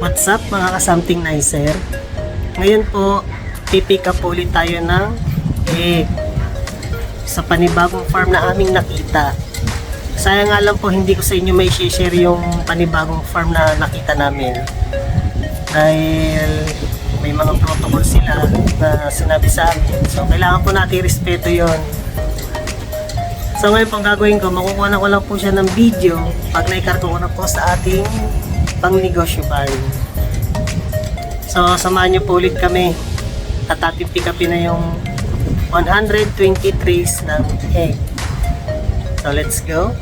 What's up mga kasamting nicer? Ngayon po, pipick up ulit tayo ng egg sa panibagong farm na aming nakita. Sayang nga lang po hindi ko sa inyo may share yung panibagong farm na nakita namin. Dahil may mga protocol sila na sinabi sa amin. So kailangan po natin respeto yon. So ngayon pang gagawin ko, makukuha na ko lang po siya ng video pag naikarto ko na po sa ating pangnegosyo ban. So samahan niyo po ulit kami at ating pick upin na yung 120 trays ng egg. So let's go.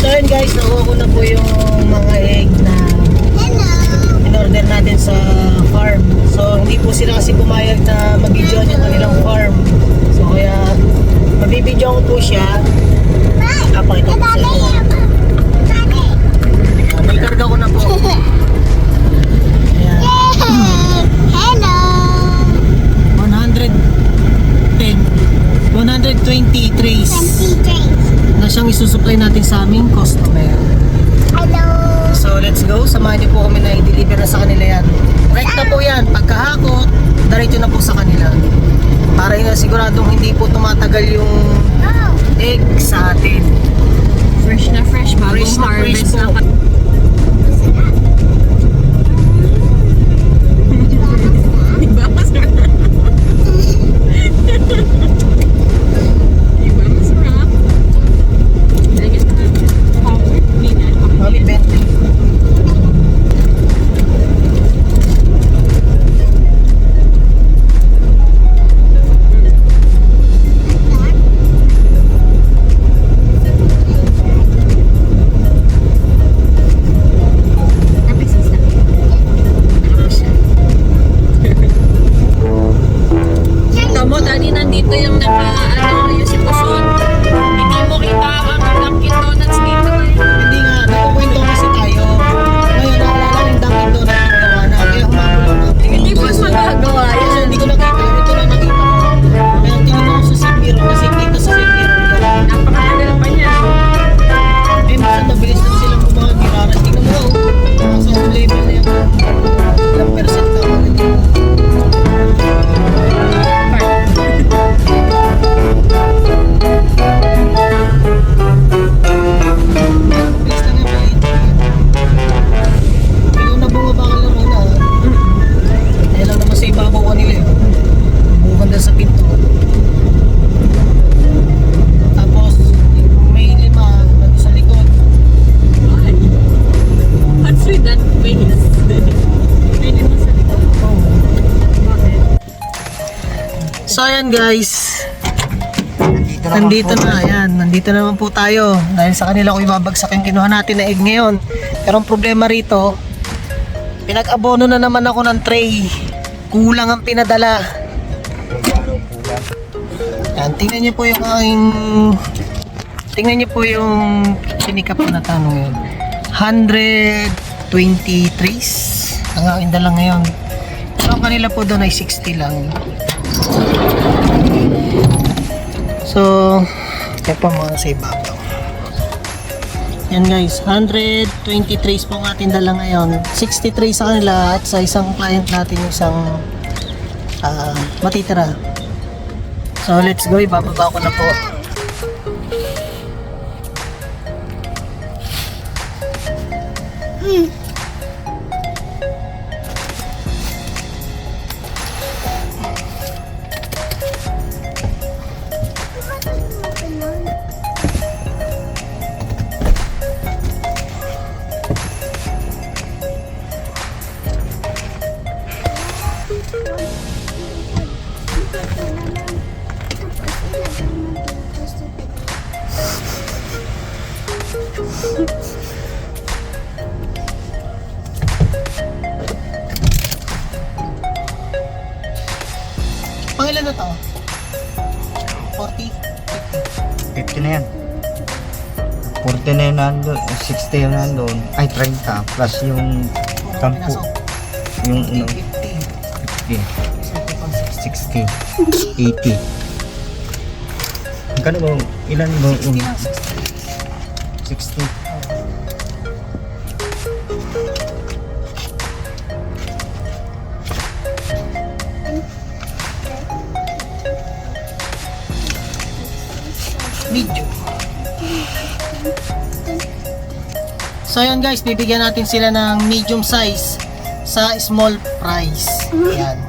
So yun guys, nakuha ko na po yung mga egg na in-order natin sa farm. So hindi po sila kasi pumayag na mag-video yung kanilang farm. So kaya mabibidyo ko po siya. Siyang isusupply natin sa aming customer. So let's go, samahan niyo po kami na i-deliver na sa kanila yan. Right na po yan, pagkahakot, diretso na po sa kanila. Para yun siguradong hindi po tumatagal yung egg sa atin. Fresh na fresh, bagong Fresh na fresh harvest po. na. So ayan guys. Nandito na, ayan. Nandito naman po tayo. Dahil sa kanila ko ibabagsak yung kinuha natin na egg ngayon. Pero ang problema rito, pinag-abono na naman ako ng tray. Kulang ang pinadala. Ayan, tingnan niyo po yung aking... Tingnan niyo po yung sinikap ko na tanong yun. 120 trays ang aking dala ngayon. Kanila po doon ay 60 lang. So, ito pa mga sa ibabaw. Yan guys, 120 trays po ang ating dala ngayon. 60 trays sa kanila at sa isang client natin yung isang ah, matitira. So let's go, ibababa ko na po. Pangilan na to? 40? 50 na yan. 40 na yun nandun, 60 yung nandun, ay 30 plus yung 10, yung ano, 50. 50, 60, 80. Magkano ba, ilan ba, 60 lang, 60. 60. Video. So yun guys, bibigyan natin sila ng medium size sa small price. Ayan.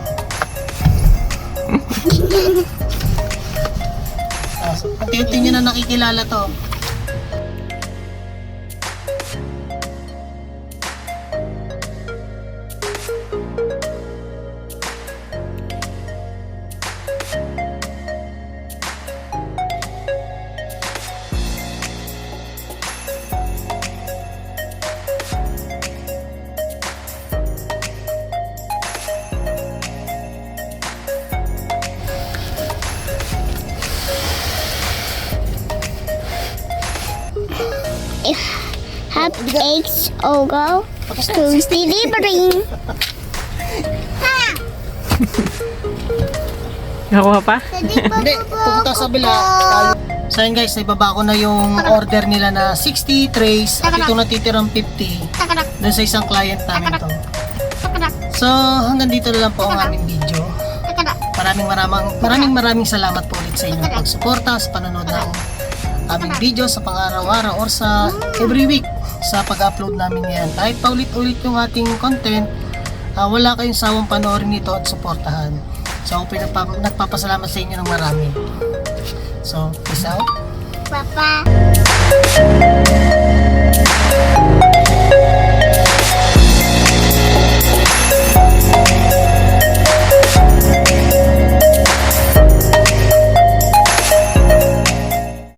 Ah, Unti-unti nyo na nakikilala to. Have eggs Ogo who's delivering. Nakuha pa? Hindi, pupunta sa bila. So yun guys, ibaba ko na yung order nila na 60 trays at itong natitirang 50 dun sa isang client namin to. So hanggang dito na lang po ang aming video. Maraming maraming maraming maraming salamat po ulit sa inyong pagsuporta sa panonood ng aming video sa pang-araw-araw or sa every week sa pag-upload namin yan. Kahit paulit-ulit yung ating content, ah, wala kayong sawang panoorin nito at suportahan. So, pinagpa- nagpapasalamat sa inyo ng marami. So, peace out. Papa.